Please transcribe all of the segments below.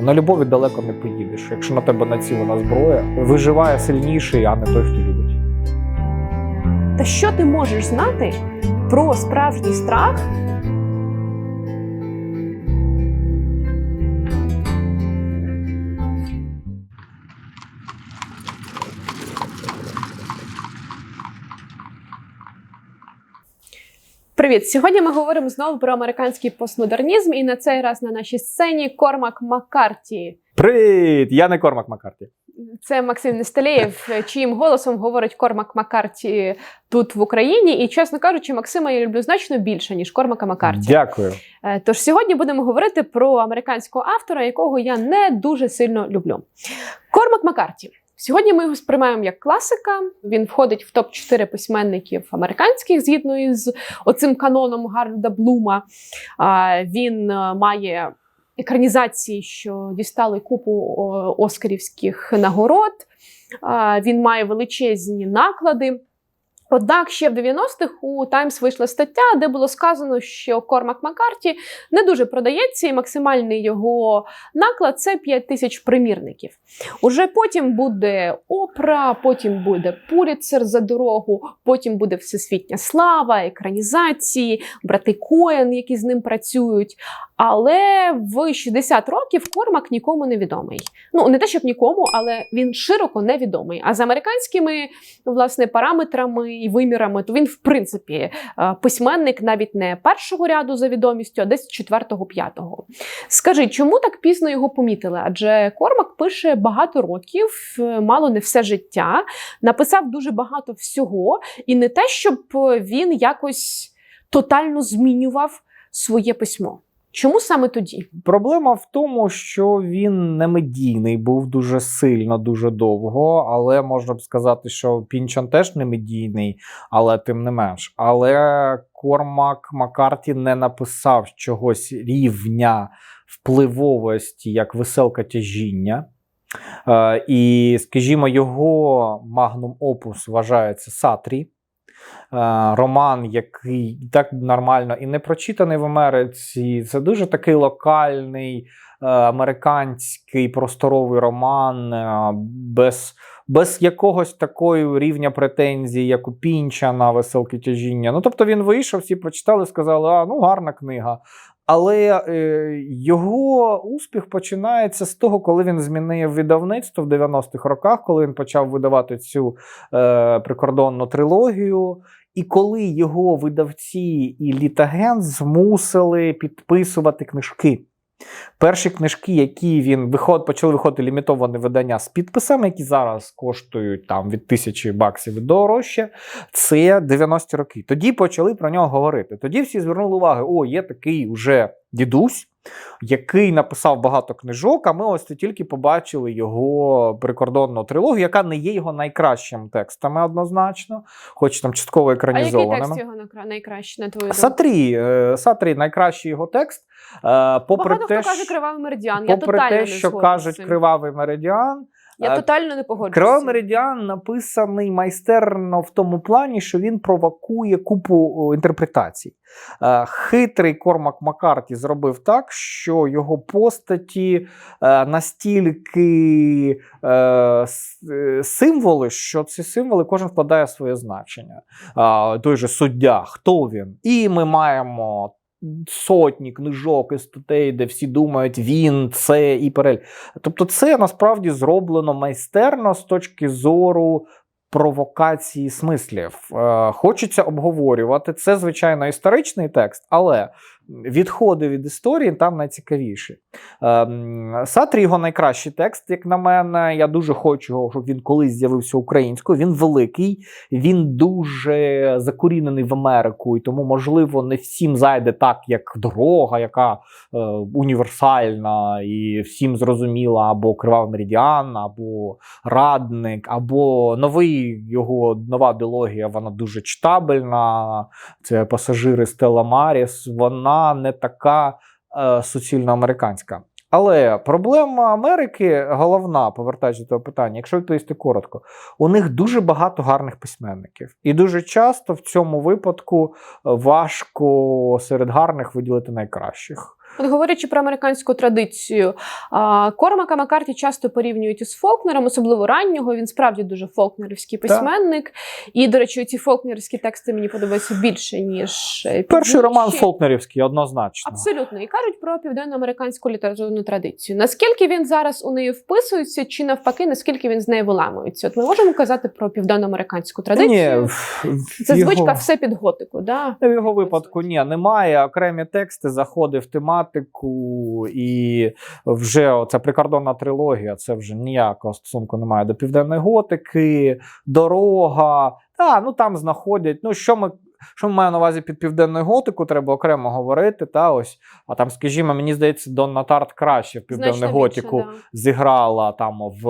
На любові далеко не поїдеш. Якщо на тебе націлена зброя, виживає сильніший, а не той, хто любить. Та що ти можеш знати про справжній страх? Привіт! Сьогодні ми говоримо знову про американський постмодернізм, і на цей раз на нашій сцені Кормак Маккарті. Привіт! Я не Кормак Маккарті. Це Максим Нестелєєв, чиїм голосом говорить Кормак Маккарті тут в Україні. І, чесно кажучи, Максима я люблю значно більше, ніж Кормака Маккарті. Дякую. Е, Тож сьогодні будемо говорити про американського автора, якого я не дуже сильно люблю. Кормак Маккарті. Сьогодні ми його сприймаємо як класика. Він входить в топ 4 письменників американських згідно із оцим каноном Гарольда Блума. Він е, має екранізації, що дістали купу оскарівських нагород. Він має величезні наклади. Однак ще в 90-х у Таймс вийшла стаття, де було сказано, що Кормак Маккарті не дуже продається, і максимальний його наклад це 5 тисяч примірників. Уже потім буде опра, потім буде Пуліцер за дорогу, потім буде всесвітня слава, екранізації, брати Коен, які з ним працюють. Але в 60 років Кормак нікому не відомий. Ну не те, щоб нікому, але він широко невідомий. А з американськими власне параметрами і вимірами, то він, в принципі, е, письменник навіть не першого ряду за відомістю, а десь четвертого, п'ятого. Скажи, чому так пізно його помітили? Адже Кормак пише багато років, е, мало не все життя, написав дуже багато всього, і не те, щоб е, він якось тотально змінював своє письмо. Чому саме тоді? Проблема в тому, що він не медійний, був дуже сильно, дуже довго. Але можна б сказати, що Пінчан теж не медійний, але тим не менш. Але Кормак Маккарті не написав чогось рівня впливовості, як веселка тяжіння. Е, і, скажімо, його магнум опус вважається Сатрі. Е, Роман, який так нормально і не прочитаний в Америці. Це дуже такий локальний е, американський просторовий роман, е, без, без якогось такої рівня претензій, як у Пінча на веселки тяжіння. Ну, тобто він вийшов, всі прочитали, сказали, а ну гарна книга. Але е, його успіх починається з того, коли він змінив видавництво в 90-х роках, коли він почав видавати цю е, прикордонну трилогію. І коли його видавці і літаген змусили підписувати книжки. Перші книжки, які він виход, почали виходити лімітовані видання з підписами, які зараз коштують там від тисячі баксів дорожче, це 90-ті роки. Тоді почали про нього говорити. Тоді всі звернули увагу: о, є такий уже дідусь, який написав багато книжок. А ми ось тільки побачили його прикордонну трилогію, яка не є його найкращим текстами однозначно, хоч там частково А який текст його найкраще на твою думку? Сатрі, е, Сатрі найкращий його текст. е, Попри Багато те, хто каже кривавий меридіан. Я попри те, що кажуть кривавий меридіан. Я тотально не погоджуюся. Кривавий меридіан написаний майстерно в тому плані, що він провокує купу інтерпретацій. Е, Хитрий Кормак Маккарті зробив так, що його постаті е, настільки е, символи, що ці символи кожен вкладає своє значення. Той же суддя, хто він? І ми маємо. Сотні книжок і статей, де всі думають, він, це і перель. Тобто, це насправді зроблено майстерно з точки зору провокації смислів. Е, хочеться обговорювати. Це, звичайно, історичний текст, але відходи від історії там найцікавіші. Е, Сатрі його найкращий текст, як на мене. Я дуже хочу, щоб він колись з'явився українською. Він великий, він дуже закорінений в Америку, і тому, можливо, не всім зайде так, як дорога, яка е, універсальна і всім зрозуміла, або Кривавий Меридіан, або Радник, або новий його нова дилогія, вона дуже читабельна. Це пасажири Стелла Маріс. Вона не така е, суцільно американська. Але проблема Америки головна, повертаючись до того питання, якщо відповісти коротко, у них дуже багато гарних письменників, і дуже часто в цьому випадку важко серед гарних виділити найкращих. От говорячи про американську традицію, Кормака Маккарті часто порівнюють із Фолкнером, особливо раннього. Він справді дуже фолкнерівський письменник. І, до речі, ці фолкнерівські тексти мені подобаються більше, ніж е, Перший роман. Фолкнерівський, однозначно. Абсолютно, і кажуть про південноамериканську літературну традицію. Наскільки він зараз у неї вписується, чи навпаки, наскільки він з нею виламується? От ми можемо казати про південноамериканську традицію. Ні, Це його- звичка все під готику. Да? В його випадку ні, немає. Окремі тексти заходи в тематику, і вже оця прикордонна трилогія, це вже ніякого стосунку немає до південної готики, дорога. Та, ну там знаходять. Ну, що ми. Що ми маємо на увазі під південною готику, треба окремо говорити. Та ось, а там, скажімо, мені здається, Донна Тарт краще в південну Значно готику більше, да. зіграла там в,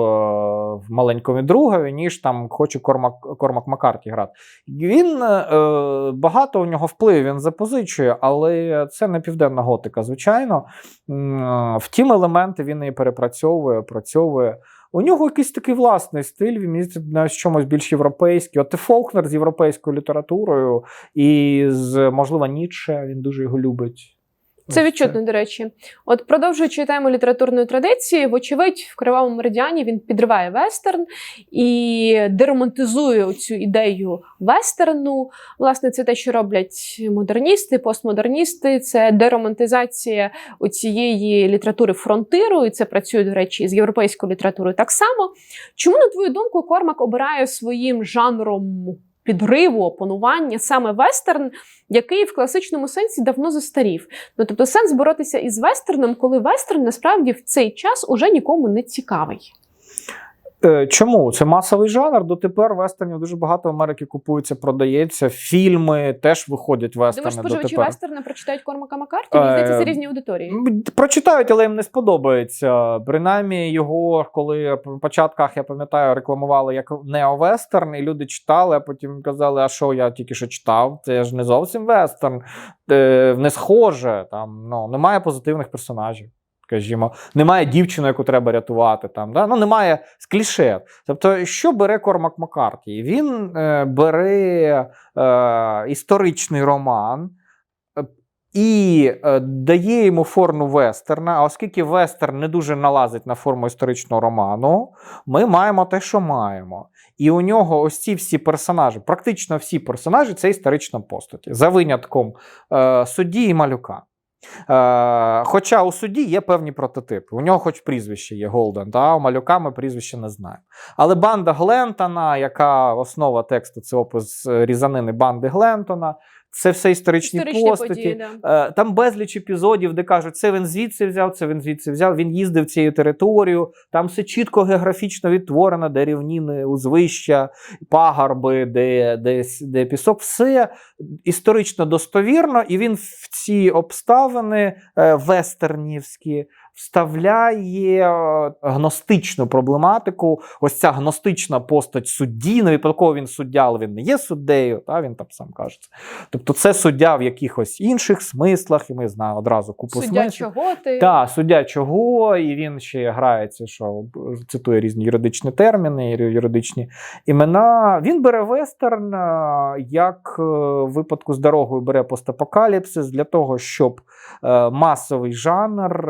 в маленькому другові, ніж там хоче Кормак, Кормак Маккарті грати. Він е, багато у нього впливів він запозичує, але це не південна готика, звичайно. Е, Втім, елементи він і перепрацьовує, опрацьовує. У нього якийсь такий власний стиль, він на чомусь більш європейський. От і Фолкнер з європейською літературою, і з, можливо, Ніцше, він дуже його любить. Це відчутно, до речі. От продовжуючи тему літературної традиції, вочевидь, в кривавому меридіані він підриває вестерн і деромантизує цю ідею вестерну. Власне, це те, що роблять модерністи, постмодерністи. Це деромантизація цієї літератури фронтиру, і це працює, до речі, з європейською літературою так само. Чому, на твою думку, Кормак обирає своїм жанром? Підриву, опанування саме вестерн, який в класичному сенсі давно застарів. Ну тобто сенс боротися із вестерном, коли вестерн насправді в цей час уже нікому не цікавий. Е, Чому? Це масовий жанр. Дотепер вестернів дуже багато в Америці купується, продається. Фільми теж виходять Думаєш, вестерни споживачі дотепер. вестерна прочитають Кормака Маккарті? Мені здається, це Е, різні аудиторії. Прочитають, але їм не сподобається. Принаймні, його, коли в початках, я пам'ятаю, рекламували як неовестерн, і люди читали, а потім казали, а що я тільки що читав? Це ж не зовсім вестерн, е, не схоже, там ну, немає позитивних персонажів. Скажімо, немає дівчини, яку треба рятувати. Там, да? ну, немає з кліше. Тобто, що бере Кормак Маккарті? Він е, бере е, історичний роман, е, і е, дає йому форму вестерна. А оскільки вестерн не дуже налазить на форму історичного роману, ми маємо те, що маємо. І у нього ось ці всі персонажі, практично всі персонажі це історична постаті, за винятком е, судді і малюка. Е, хоча у суді є певні прототипи. У нього хоч прізвище є Голден, та у малюка ми прізвище не знаємо. Але банда Глентона, яка основа тексту, це опис е, різанини банди Глентона, це все історичні, Історичні постаті. події, да. Е, Там безліч епізодів, де кажуть, це він звідси взяв, це він звідси взяв. Він їздив цією територією. Там все чітко географічно відтворено, де рівніни, узвища, пагорби, де, де, де пісок. Все історично достовірно, і він в ці обставини е, вестернівські вставляє е, гностичну проблематику. Ось ця гностична постать судді. Не випадково він суддя, але він не є суддею. Та він там сам каже. це. Тобто, це суддя в якихось інших смислах, і ми знаємо одразу купу Суддя смислів. чого ти? Так, суддя чого, і він ще грається, що цитує різні юридичні терміни, юридичні імена. Він бере вестерн, е, як е, в випадку з дорогою бере постапокаліпсис для того, щоб е, масовий жанр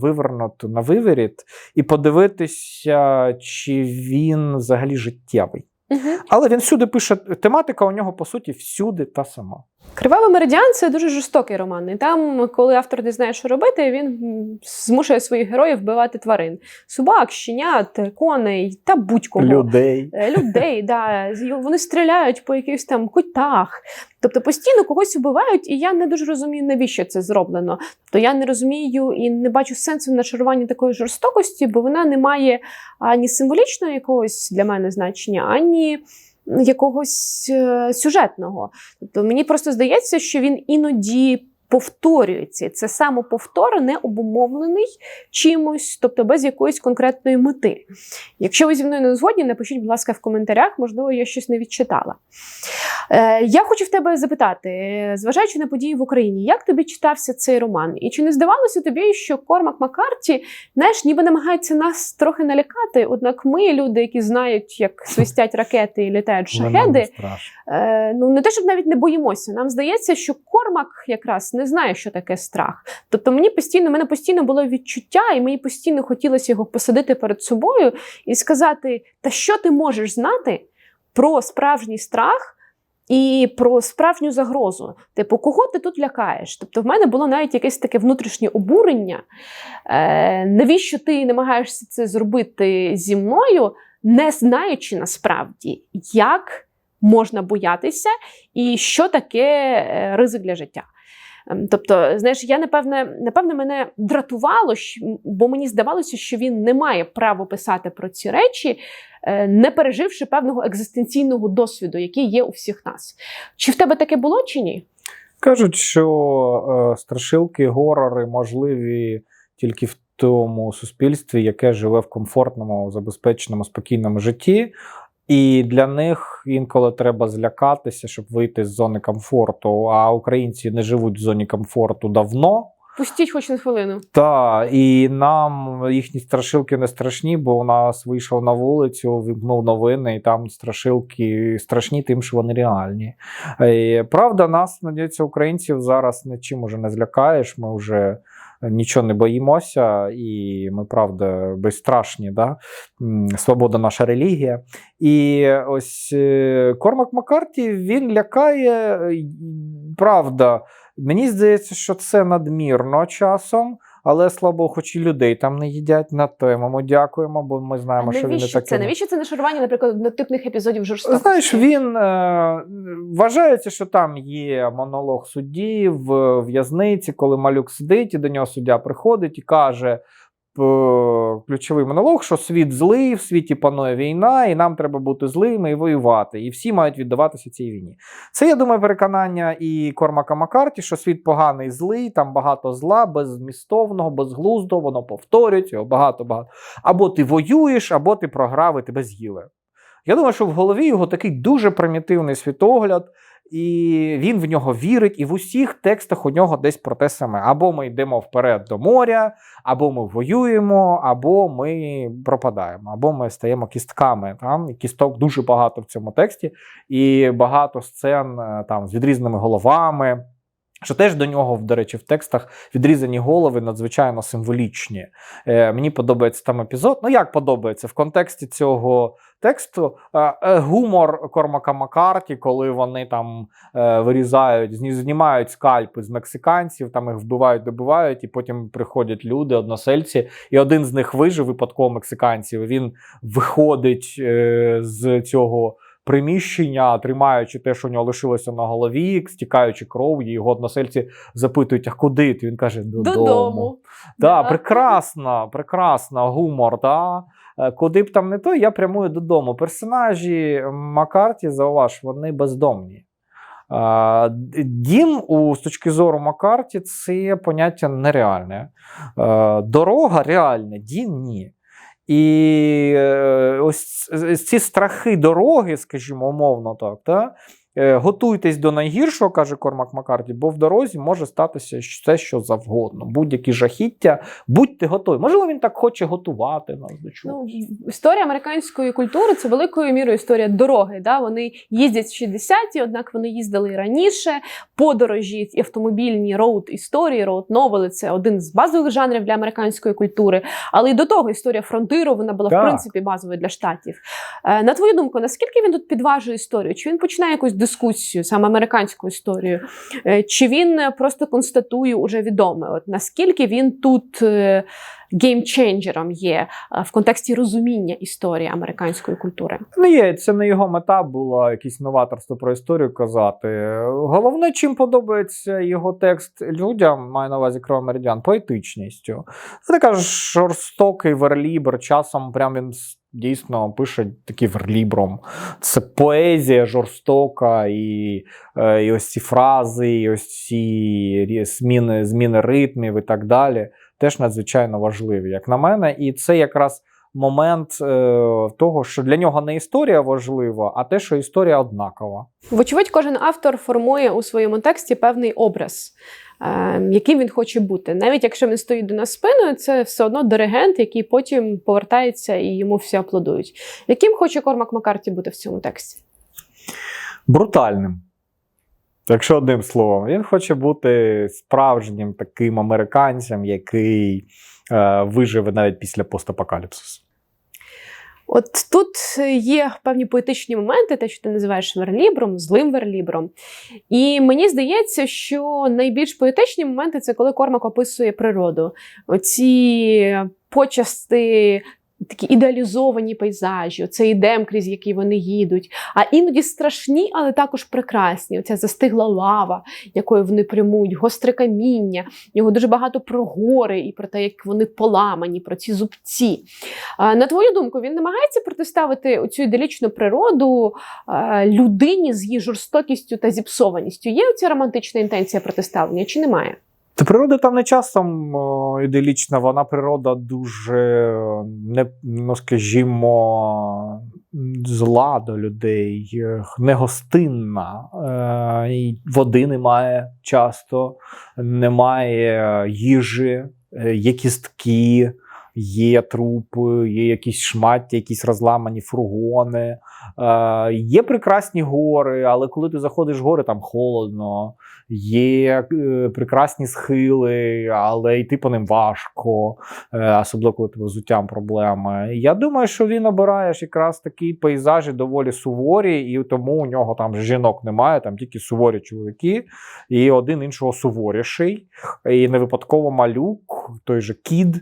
вивернути на виверіт, і подивитися, чи він взагалі життєвий. Угу. Але він всюди пише тематика, у нього по суті всюди та сама. Кривавий меридіан це дуже жорстокий роман. І там, коли автор не знає, що робити, він змушує своїх героїв вбивати тварин: собак, щенят, коней та будь-кого. Людей. Е, людей, да, вони стріляють по якихось там кутах. Тобто постійно когось вбивають, і я не дуже розумію, навіщо це зроблено. То я не розумію і не бачу сенсу в нашаруванні такої жорстокості, бо вона не має ані символічного якогось для мене значення, ані якогось е, сюжетного. Тобто мені просто здається, що він іноді. Повторюється, це самоповтор не обумовлений чимось, тобто без якоїсь конкретної мети. Якщо ви зі мною не згодні, напишіть, будь ласка, в коментарях, можливо, я щось не відчитала. Е, я хочу в тебе запитати, зважаючи на події в Україні, як тобі читався цей роман? І чи не здавалося тобі, що Кормак Маккарті, знаєш, ніби намагається нас трохи налякати? Однак ми, люди, які знають, як свистять ракети і літають шахеди, е, ну не те, щоб навіть не боїмося. Нам здається, що Кормак якраз не знає, що таке страх. Тобто мені постійно, мене постійно було відчуття, і мені постійно хотілося його посадити перед собою і сказати: та що ти можеш знати про справжній страх? І про справжню загрозу. Типу, кого ти тут лякаєш? Тобто, в мене було навіть якесь таке внутрішнє обурення. Е, навіщо ти намагаєшся це зробити зі мною, не знаючи насправді, як можна боятися і що таке е, ризик для життя. Ем, Тобто, знаєш, я напевне, напевне, мене дратувало, бо мені здавалося, що він не має права писати про ці речі, е, не переживши певного екзистенційного досвіду, який є у всіх нас. Чи в тебе таке було, чи ні? Кажуть, що е, страшилки, горори можливі тільки в тому суспільстві, яке живе в комфортному, забезпеченому, спокійному житті. І для них інколи треба злякатися, щоб вийти з зони комфорту. А українці не живуть в зоні комфорту давно. Пустіть хоч на хвилину. Та і нам їхні страшилки не страшні, бо у нас вийшов на вулицю, вимкнув новини, і там страшилки страшні, тим, що вони реальні. Е, Правда, нас надіється, українців зараз нічим уже не злякаєш. Ми вже нічого не боїмося, і ми правда безстрашні. Да? Свобода наша релігія. І ось е, Кормак Маккарті він лякає, правда. Мені здається, що це надмірно часом, але слабо, хоч і людей там не їдять на те. Ми дякуємо, бо ми знаємо, А що він не такий. це? Навіщо це нашарування, наприклад, однотипних епізодів жорстокості? Знаєш, він е, вважається, що там є монолог судді в в'язниці, коли малюк сидить, і до нього суддя приходить і каже. П- Ключовий монолог, що світ злий, в світі панує війна, і нам треба бути злими і воювати. І всі мають віддаватися цій війні. Це, я думаю, переконання і Кормака Маккарті, що світ поганий, злий, там багато зла, беззмістовного, безглуздого, воно повторюється, його багато-багато. Або ти воюєш, або ти програв і тебе з'їли. Я думаю, що в голові його такий дуже примітивний світогляд, і він в нього вірить, і в усіх текстах у нього десь про те саме. Або ми йдемо вперед до моря, або ми воюємо, або ми пропадаємо, або ми стаємо кістками. Там кісток дуже багато в цьому тексті, і багато сцен е, там з відрізними головами. Що теж до нього, до речі, в текстах відрізані голови надзвичайно символічні. Е, мені подобається там епізод. Ну як подобається в контексті цього тексту е, е, гумор Кормака Маккарті, коли вони там е, вирізають, знімають скальпи з мексиканців, там їх вбивають, добивають, і потім приходять люди, односельці, і один з них вижив випадково мексиканців. Він виходить е, з цього. Приміщення, тримаючи те, що у нього лишилося на голові, стікаючи кров, і його односельці запитують, а куди ти? Він каже: додому. Додому. Да, Да. прекрасно, прекрасно, гумор. Да. Е, Куди б там не то, я прямую додому. Персонажі Маккарті, зауваж, вони бездомні. Е, Дім, у, з точки зору Маккарті, це поняття нереальне. Е, Дорога реальна, дім ні. І е, ось ці страхи дороги, скажімо, умовно так, та, готуйтесь до найгіршого, каже Кормак Маккарті, бо в дорозі може статися все, що завгодно. Будь-які жахіття, будьте готові. Можливо, він так хоче готувати нас до чогось. Ну, історія американської культури це великою мірою історія дороги. Да? Вони їздять в 60-ті, однак вони їздили і раніше. Подорожі автомобільні роуд історії, роуд новели це один з базових жанрів для американської культури. Але й до того історія фронтиру вона була Так. в принципі базовою для штатів. Е, на твою думку, наскільки він тут підважує історію? Чи він починає якусь дискусію, саме американську історію? Е, чи він е, просто констатує уже відоме? От наскільки він тут е, геймченджером є в контексті розуміння історії американської культури? Не є, це не його мета була якесь новаторство про історію казати. Головне, чим подобається його текст людям, маю на увазі кровомеридян, поетичністю. Це така жорстокий верлібр. Часом прям він дійсно пише такі верлібром. Це поезія жорстока, і, е, і ось ці фрази, і ось ці зміни, зміни ритмів і так далі. Теж надзвичайно важливі, як на мене, і це якраз момент е, того, що для нього не історія важлива, а те, що історія однакова. Вочевидь, кожен автор формує у своєму тексті певний образ, е, яким він хоче бути. Навіть якщо він стоїть до нас спиною, це все одно диригент, який потім повертається і йому всі аплодують. Яким хоче Кормак Маккарті бути в цьому тексті? Брутальним. Якщо одним словом, він хоче бути справжнім таким американцем, який виживе навіть після постапокаліпсису. От тут є певні поетичні моменти, те, що ти називаєш верлібром, злим верлібром. І мені здається, що найбільш поетичні моменти це коли Кормак описує природу. Оці почасти. Такі ідеалізовані пейзажі, цей дем, крізь який вони їдуть, а іноді страшні, але також прекрасні. Оця застигла лава, якою вони прямують, гостре каміння. В нього дуже багато про гори і про те, як вони поламані, про ці зубці. На твою думку, він намагається протиставити оцю іделічну природу людині з її жорстокістю та зіпсованістю. Є оця романтична інтенція протиставлення чи немає? Та природа там не часом іделічна, вона природа дуже не, ну, скажімо, зла до людей, негостинна. Е, води немає часто, немає їжі, е, є кістки. Є трупи, є якісь шмаття, якісь розламані фургони. Е, є прекрасні гори, але коли ти заходиш в гори, там холодно. Є е, прекрасні схили, але йти по ним важко, е, особливо коли тебе взуттям проблеми. Я думаю, що він обирає якраз такі пейзажі доволі суворі, і тому у нього там жінок немає, там тільки суворі чоловіки, і один іншого суворіший. І не випадково малюк, той же кід, е,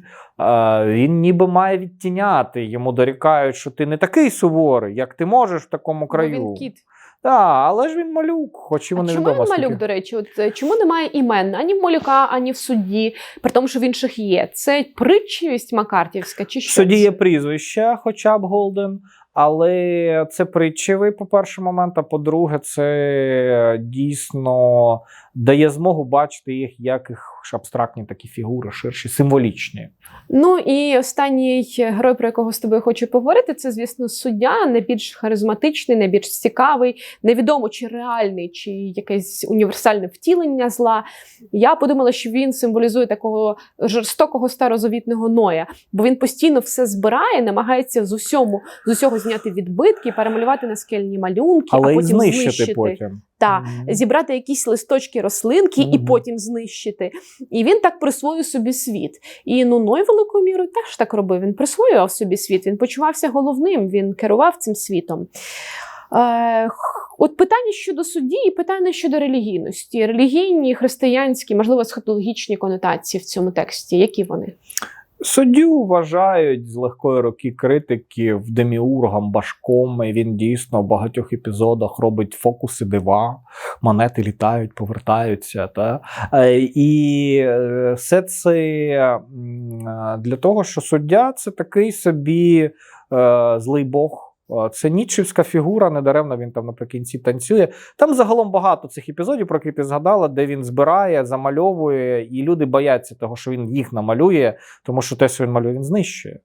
він ніби має відтіняти. Йому дорікають, що ти не такий суворий, як ти можеш в такому краю. Він кіт. Так, але ж він малюк, хоч і А вони чому відомо. він малюк, до речі? От е, чому немає імен ані в малюка, ані в судді, при тому, що в інших є? Це притчивість Макартівська, чи що? суді це? є прізвище, хоча б Голден, але це притчевий, по перше момент. А по-друге, це дійсно дає змогу бачити їх як їх абстрактні такі фігури, ширші, символічні. Ну і останній герой, про якого з тобою хочу поговорити, це, звісно, суддя, найбільш харизматичний, найбільш цікавий. Невідомо, чи реальний, чи якесь універсальне втілення зла. Я подумала, що він символізує такого жорстокого старозавітного ноя, бо він постійно все збирає, намагається з усьому з усього зняти відбитки, перемалювати на скельні малюнки, Але а потім знищити, знищити. потім. Та, зібрати якісь листочки рослинки і потім знищити. І він так присвоює собі світ. І ну, Ной великою мірою теж так робив. Він присвоював собі світ, він почувався головним, він керував цим світом. Е, от питання щодо судді і питання щодо релігійності. Релігійні, християнські, можливо, схотологічні конотації в цьому тексті. Які вони? Суддю вважають з легкої руки критиків деміургом, башком. І він дійсно в багатьох епізодах робить фокуси дива, монети літають, повертаються. Та? Е, І е, все це е, для того, що суддя це такий собі злий Бог. Е, Це нічівська фігура, недаремно він там наприкінці танцює. Там загалом багато цих епізодів, про які ти згадала, де він збирає, замальовує, і люди бояться того, що він їх намалює, тому що те, що він малює, він знищує.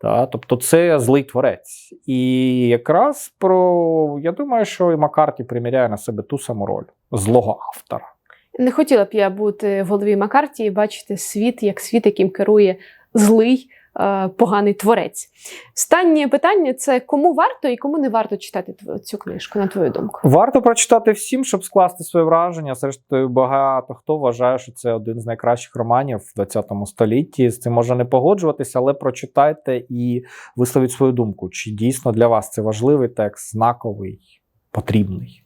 Та? Тобто це злий творець. І якраз про я думаю, що і Маккарті приміряє на себе ту саму роль злого автора. Не хотіла б я бути в голові Макарті і бачити світ як світ, яким керує злий, поганий творець. Останнє питання це кому варто і кому не варто читати цю книжку, на твою думку. Варто прочитати всім, щоб скласти своє враження. Зрештою, багато хто вважає, що це один з найкращих романів в 20 столітті. З цим може не погоджуватися, але прочитайте і висловіть свою думку. Чи дійсно для вас це важливий текст, знаковий, потрібний?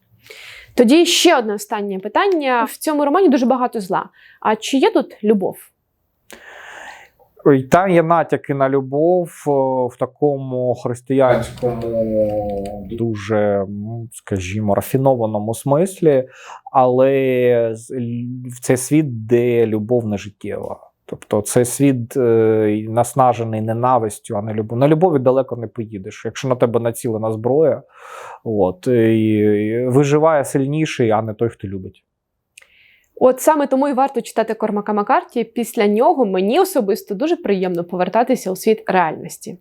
Тоді ще одне останнє питання. В цьому романі дуже багато зла. А чи є тут любов? Ой, Там є натяки на любов в такому християнському, дуже, скажімо, рафінованому смислі, але з- л- це світ, де любов не життєва. Тобто це світ е, наснажений ненавистю, а не любов. На любові далеко не поїдеш. Якщо на тебе націлена зброя, от, і виживає сильніший, а не той, хто любить. От саме тому і варто читати Кормака Макарті. Після нього мені особисто дуже приємно повертатися у світ реальності.